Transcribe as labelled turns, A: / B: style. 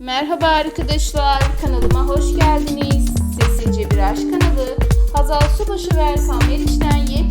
A: Merhaba arkadaşlar, kanalıma hoş geldiniz. Sessizce bir aşk kanalı. Hazal Subaşı ve Erkan Meriç'ten yepyeni